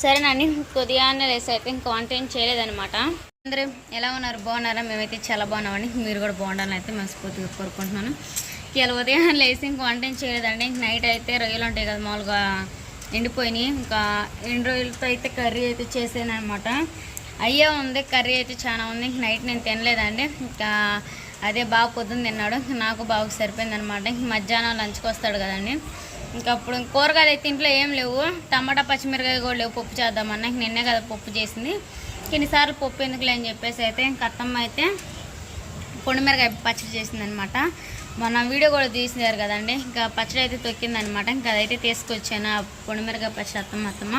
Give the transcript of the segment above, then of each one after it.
సరేనండి కొద్దిగానే లేసి అయితే ఇంకా వంట ఏం చేయలేదన్నమాట. అందరూ ఎలా ఉన్నారు? బాగున్నారా? మేమైతే చాలా బాగున్నామండి. మీరు కూడా బాగుండాలని అయితే మనస్ఫూర్తిగా కోరుకుంటున్నాను. ఇలా ఉదయం లేసి ఇంక వంట ఏం చేయలేదండి. ఇంక నైట్ అయితే రొయ్యలు ఉంటాయి కదా మామూలుగా ఎండిపోయినాయి. ఇంకా ఎండు రొయ్యలతో అయితే కర్రీ అయితే చేసాను అనమాట అయ్యే ఉంది కర్రీ అయితే చాలా ఉంది. ఇంక నైట్ నేను తినలేదండి. ఇంకా అదే బాగా పొద్దున్న తిన్నాడు. నాకు బాగా సరిపోయింది అనమాట ఇంక మధ్యాహ్నం లంచ్కి వస్తాడు కదండి. ఇంకా అప్పుడు కూరగాయలు అయితే ఇంట్లో ఏం లేవు. టమాటా పచ్చిమిరకాయ కూడా లేవు. పప్పు చేద్దామన్నా. నిన్నే కదా పప్పు చేసింది. ఎన్నిసార్లు పప్పు ఎందుకులే అని చెప్పేసి అయితే ఇంకా అత్తమ్మ అయితే పొడిమిరకాయ పచ్చడి చేసిందనమాట. మొన్న వీడియో కూడా తీసినారు కదండి. ఇంకా పచ్చడి అయితే తొక్కిందనమాట. ఇంకా అదైతే తీసుకొచ్చాను. ఆ పొడిమిరకాయ పచ్చడి అత్తమ్మ అత్తమ్మ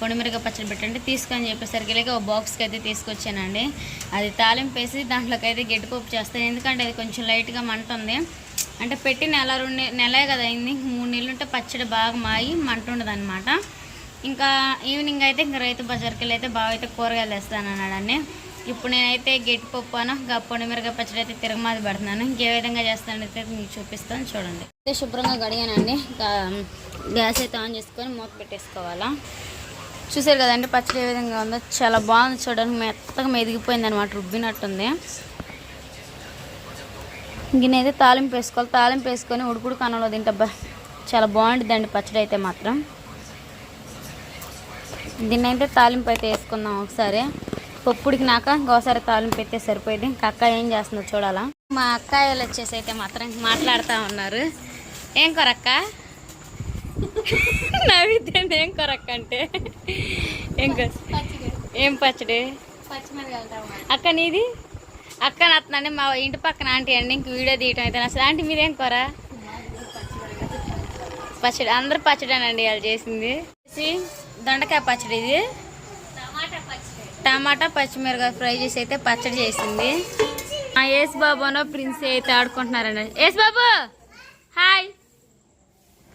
పొడిమిరకాయ పచ్చడి పెట్టండి. తీసుకొని చెప్పేసరికి లేక ఒక బాక్స్కి అయితే తీసుకొచ్చానండి. అది తాలింపు వేసి దాంట్లోకి అయితే గట్టిపప్పు చేస్తాను. ఎందుకంటే అది కొంచెం లైట్గా మంట ఉంది. అంటే పెట్టి నెల రెండు నెలే కదా అయింది. మూడు నెలలు ఉంటే పచ్చడి బాగా మాయి మంట ఉండదు ఇంకా ఈవినింగ్ అయితే ఇంకా రైతు బజార్కి వెళ్ళి అయితే బాగా అయితే కూరగాయలు తెస్తాను అన్నాడండి ఇప్పుడు నేనైతే గట్టి పప్పు అను ఇంకా పొడి పచ్చడి అయితే తిరగమాది పెడుతున్నాను. ఇంకే విధంగా చేస్తానైతే మీకు చూపిస్తాను చూడండి. అయితే శుభ్రంగా గడిగానండి గ్యాస్ అయితే ఆన్ చేసుకొని మూత పెట్టేసుకోవాలా. చూసారు కదండి పచ్చడి ఏ విధంగా ఉందో. చాలా బాగుంది చూడడానికి. మెత్తగా మెదిగిపోయింది అనమాట రుబ్బినట్టుంది. గిన్నె అయితే తాలింపు వేసుకోవాలి. తాలింపు వేసుకొని ఉడుకుడు కన్నంలో తింటబ్బా. చాలా బాగుంటుందండి పచ్చడి అయితే మాత్రం. దీన్ని అయితే తాలింపు అయితే వేసుకుందాం ఒకసారి. పప్పు ఉడికినాక ఇంకోసారి తాలింపు అయితే సరిపోయింది. ఇంకా అక్క ఏం చేస్తుందో చూడాలా. మా అక్కాయలు వచ్చేసి అయితే మాత్రం మాట్లాడుతూ ఉన్నారు. ఏం కొరక్క నవ్విద్దండి ఏం కొరక్క అంటే? ఏం ఏం పచ్చడి? అక్క నీది? అక్క నత్తండి మా ఇంటి పక్కన ఆంటీ అండి ఇంక వీడియో తీయటం అయితే అసలు ఆంటీ మీరేం కూర? పచ్చడి. అందరు పచ్చడేనండి వాళ్ళు చేసింది. దొండకాయ పచ్చడి ఇది. టమాటా పచ్చిమిరకాయ ఫ్రై చేసి అయితే పచ్చడి చేసింది. ఆ యేసు బాబునో ప్రిన్స్ అయితే ఆడుకుంటున్నారండి. యేసు బాబు! హాయ్!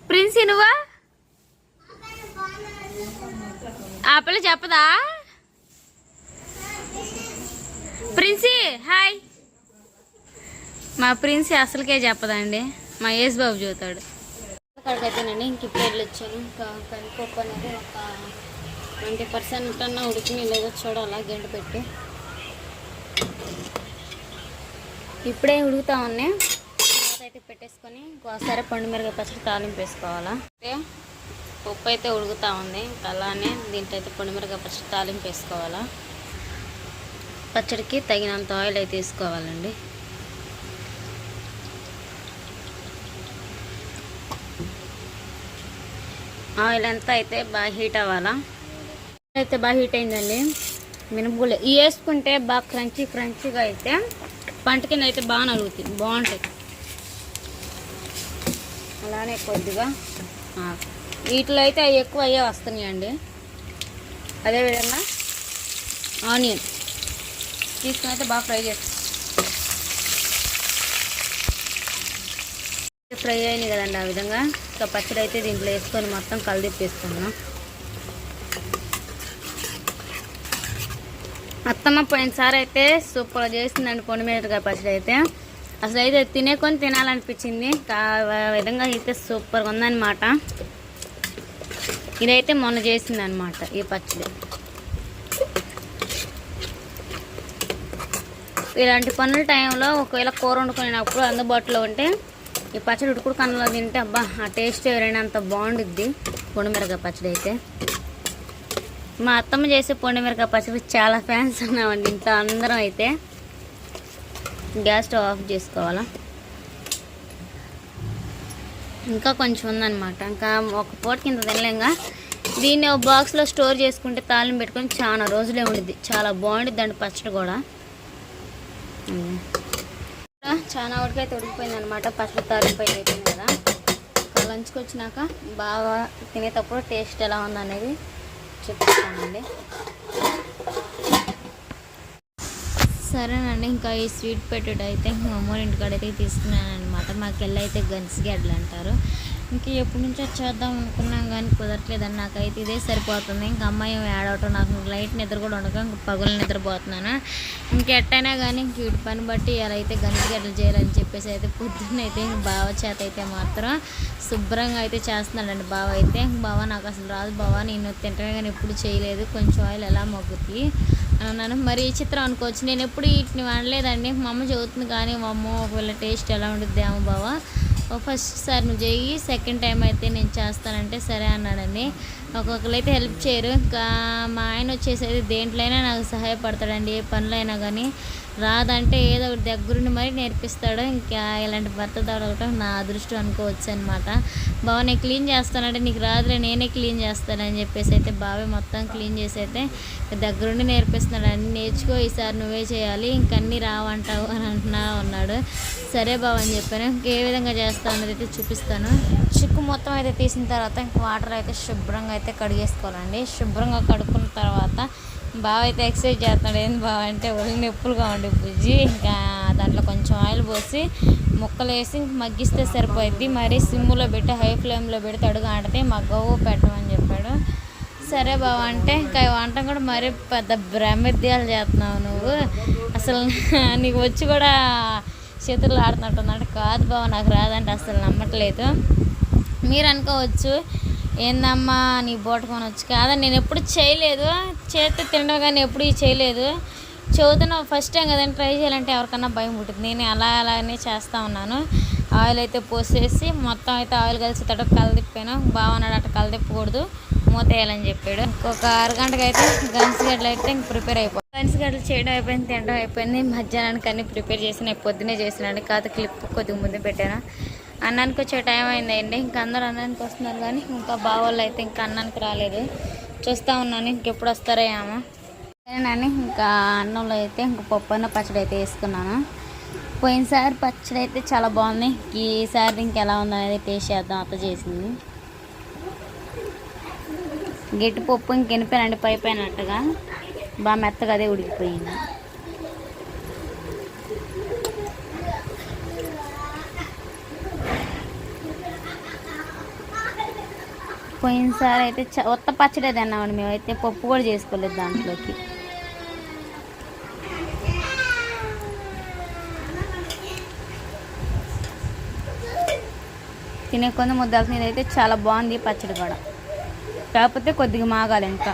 ప్రిన్స్ నువ్వా? ఆ పిల్ల చెప్పదా? ప్రిన్సీ హాయ్. మా ప్రిన్సీ అసలుకే చెప్పదండి. మా యేసు బాబు చూతాడు అక్కడికైతేనండి ఇంక ఇప్పుడు వెళ్ళొచ్చాను. ఇంకా కందిపప్పు అనేది ఒక ట్వంటీ పర్సెంట్ అన్నా ఉడికిని లేదో చూడాలా గంట పెట్టి. ఇప్పుడే ఉడుకుతా ఉన్నాయి అయితే పెట్టేసుకొని ఇంకోసారి పండు మిరగ పచ్చడి తాలింపు వేసుకోవాలా. అయితే పప్పు అయితే ఉడుకుతా ఉంది. అలానే దీంట్లో అయితే పండు మిరగ పచ్చడి తాలింపు వేసుకోవాలా. పచ్చడికి తగినంత ఆయిల్ అయితే తీసుకోవాలండి. ఆయిల్ అంతా అయితే బాగా హీట్ అవ్వాలా? అయితే బాగా హీట్ అయిందండి. మినపగుళ్ళు ఇవి వేసుకుంటే బాగా క్రంచీ క్రంచీగా అయితే పంట కింద అయితే బాగా నలుగుతుంది. బాగుంటుంది అలానే కొద్దిగా వీటిలో అయితే అవి ఎక్కువ అయ్యే వస్తున్నాయండి. అదేవిధంగా ఆనియన్. తీసుకుని అయితే బాగా ఫ్రై చేస్తాం. ఫ్రై అయినాయి కదండి ఆ విధంగా. ఇంకా పచ్చడి అయితే దీంట్లో వేసుకొని మొత్తం కలిదిప్పేసుకున్నాం అత్తమ్మ పోయినసారి అయితే సూపర్ చేసిందండి పొడి మిరపకాయ పచ్చడి అయితే. అసలు అయితే తినేకొని తినాలనిపించింది. ఆ విధంగా అయితే సూపర్గా ఉందన్నమాట. ఇదైతే మొన్న చేసిందనమాట ఈ పచ్చడి. ఇలాంటి పనుల టైంలో ఒకవేళ కూర వండుకునేటప్పుడు అందుబాటులో ఉంటే ఈ పచ్చడి ఉడుకుడు కన్నులో తింటే అబ్బా ఆ టేస్ట్ ఎవరైనా బాగుండుద్ది. పొడిమిరకాయ పచ్చడి అయితే. మా అత్తమ్మ చేసే పొడిమిరకాయ పచ్చడి చాలా ఫ్యాన్స్ ఉన్నామండి ఇంట్లో అందరం అయితే. గ్యాస్ స్టవ్ ఆఫ్ చేసుకోవాలా? ఇంకా కొంచెం ఉందన్నమాట. ఇంకా ఒక పూట కింద తినలేంగా దీన్ని ఒక బాక్స్లో స్టోర్ చేసుకుంటే తాళం పెట్టుకొని చాలా రోజులే ఉండిద్ది. చాలా బాగుండిద్ది అండి పచ్చడి కూడా. చాలా వరకైతే ఉడికిపోయింది అనమాట పసుపు తారిపోయి అయిపోయింది కదా. ఇంకా లంచ్కి వచ్చినాక బాగా తినేటప్పుడు టేస్ట్ ఎలా ఉందనేది చెప్తానండి. సరేనండి ఇంకా ఈ స్వీట్ పెట్టెడ్ అయితే మా అమ్మోరి ఇంటికాడైతే తీసుకున్నాను అనమాట మాకు వెళ్ళి అయితే గన్స్ గడ్డలు అంటారు ఇంక ఎప్పటి నుంచో చేద్దాం అనుకున్నాం కానీ కుదరట్లేదని నాకైతే ఇదే సరిపోతుంది. ఇంకా అమ్మాయి ఏడవటం నాకు లైట్ నిద్ర కూడా ఉండక ఇంక పగులు నిద్రపోతున్నాను. ఇంకెట్టైనా కానీ ఇంక వీటి పని బట్టి ఎలా అయితే గంటి గడ్డలు చేయాలని చెప్పేసి అయితే పొద్దున్న అయితే ఇంక బావ చేత అయితే మాత్రం శుభ్రంగా అయితే చేస్తున్నాడండి బావ అయితే. బావ నాకు అసలు రాదు బావ నేను తింటమే కానీ ఎప్పుడు చేయలేదు. కొంచెం ఆయిల్ ఎలా మొగ్గుద్ది అన్నాను. మరి ఈ చిత్రం అనుకోవచ్చు. నేను ఎప్పుడు వీటిని వండలేదండి. మా అమ్మ చదువుతుంది కానీ మా అమ్మ ఒకవేళ టేస్ట్ ఎలా ఉంటుంది ఏమో బావ. ఫస్ట్ సార్ నువ్వు చెయ్యి సెకండ్ టైం అయితే నేను చేస్తానంటే సరే అన్నాడండి ఒక్కొక్కరు అయితే హెల్ప్ చేయరు. ఇంకా మా ఆయన వచ్చేసి అయితే దేంట్లైనా నాకు సహాయపడతాడండి ఏ పనులైనా కానీ రాదంటే ఏదో ఒకటి దగ్గరుండి మరీ నేర్పిస్తాడు. ఇంకా ఇలాంటి భర్త దొరకటం నా అదృష్టం అనుకోవచ్చు అనమాట బావ నేను క్లీన్ చేస్తానంటే నీకు రాదులే నేనే క్లీన్ చేస్తానని చెప్పేసి అయితే బావే మొత్తం క్లీన్ చేసి అయితే దగ్గరుండి నేర్పిస్తున్నాడు. అన్నీ నేర్చుకో ఈసారి నువ్వే చేయాలి ఇంకన్నీ రావంటావు అని అంటున్నా ఉన్నాడు. సరే బావ అని చెప్పాను. ఇంకే విధంగా చేస్తావు అనేది అయితే చూపిస్తాను. చిక్కు మొత్తం అయితే తీసిన తర్వాత ఇంక వాటర్ అయితే శుభ్రంగా అయితే కడిగేసుకోవాలండి. శుభ్రంగా కడుక్కున్న తర్వాత బావ అయితే ఎక్సర్సైజ్ చేస్తున్నాడు. ఏంది బావ అంటే ఒళ్ళు నొప్పులుగా ఉండి బుజ్జి. ఇంకా దాంట్లో కొంచెం ఆయిల్ పోసి ముక్కలు వేసి మగ్గిస్తే సరిపోద్ది మరి సిమ్లో పెట్టి హై ఫ్లేమ్లో పెడితే అడుగు ఆడితే మగ్గవు పెట్టమని చెప్పాడు. సరే బావ అంటే ఇంకా వంట కూడా మరీ పెద్ద బ్రహ్మద్యాలు చేస్తున్నావు నువ్వు. అసలు నీకు వచ్చి కూడా చేతులు ఆడుతున్నట్టు కాదు బావ నాకు రాదంటే అసలు నమ్మట్లేదు. మీరు అనుకోవచ్చు ఏందమ్మా నీ బోటకొని వచ్చి కాదా నేను ఎప్పుడు చేయలేదు. చేతి తినడం కానీ ఎప్పుడు చేయలేదు. చదువుతున్న ఫస్ట్ టైం కదండి ట్రై చేయాలంటే ఎవరికన్నా భయం ఉంటుంది నేను అలా అలానే చేస్తూ ఉన్నాను. ఆయిల్ అయితే పోసేసి మొత్తం అయితే ఆయిల్ కలిసి తట కలదిప్పాను బాగున్నాడు అట్ట కలదిప్పకూడదు మూత వేయాలని చెప్పాడు. ఇంకొక అరగంటకి అయితే గన్సిగడ్డలు అయితే ఇంక ప్రిపేర్ అయిపోయి గన్సిగడ్డలు చేయడం అయిపోయింది తినడం అయిపోయింది. మధ్యాహ్నానికి అన్ని ప్రిపేర్ చేసిన పొద్దునే చేసినాను కాదు క్లిప్ కొద్దిగా ముందు పెట్టాను. అన్నానికి వచ్చే టైం అయిందండి. ఇంకా అందరు అన్నానికి వస్తున్నారు కానీ ఇంకా బావోళ్ళు అయితే ఇంకా అన్నానికి రాలేదు. చూస్తూ ఉన్నాను ఇంకెప్పుడు వస్తారో ఏమో. సరేనని ఇంకా అన్నంలో అయితే ఇంకా పప్పు అన్న పచ్చడి అయితే వేసుకున్నాను. పోయినసారి పచ్చడి అయితే చాలా బాగుంది. ఈసారి ఇంకెలా ఉందనేది టేస్ట్ చేద్దాం అత్త చేసింది. గట్టి పప్పు ఇంకెనిపోయినండి పై పైనట్టుగా బాగా మెత్తగా అదే ఉడికిపోయింది. పోయినసారి అయితే చ ఉత్త పచ్చడి తిన్నామండి మేమైతే పప్పు కూడా చేసుకోలేదు దాంట్లోకి. తినే కొంత ముద్దాల్సిన అయితే చాలా బాగుంది పచ్చడి కూడా. కాకపోతే కొద్దిగా మాగాలి ఇంకా.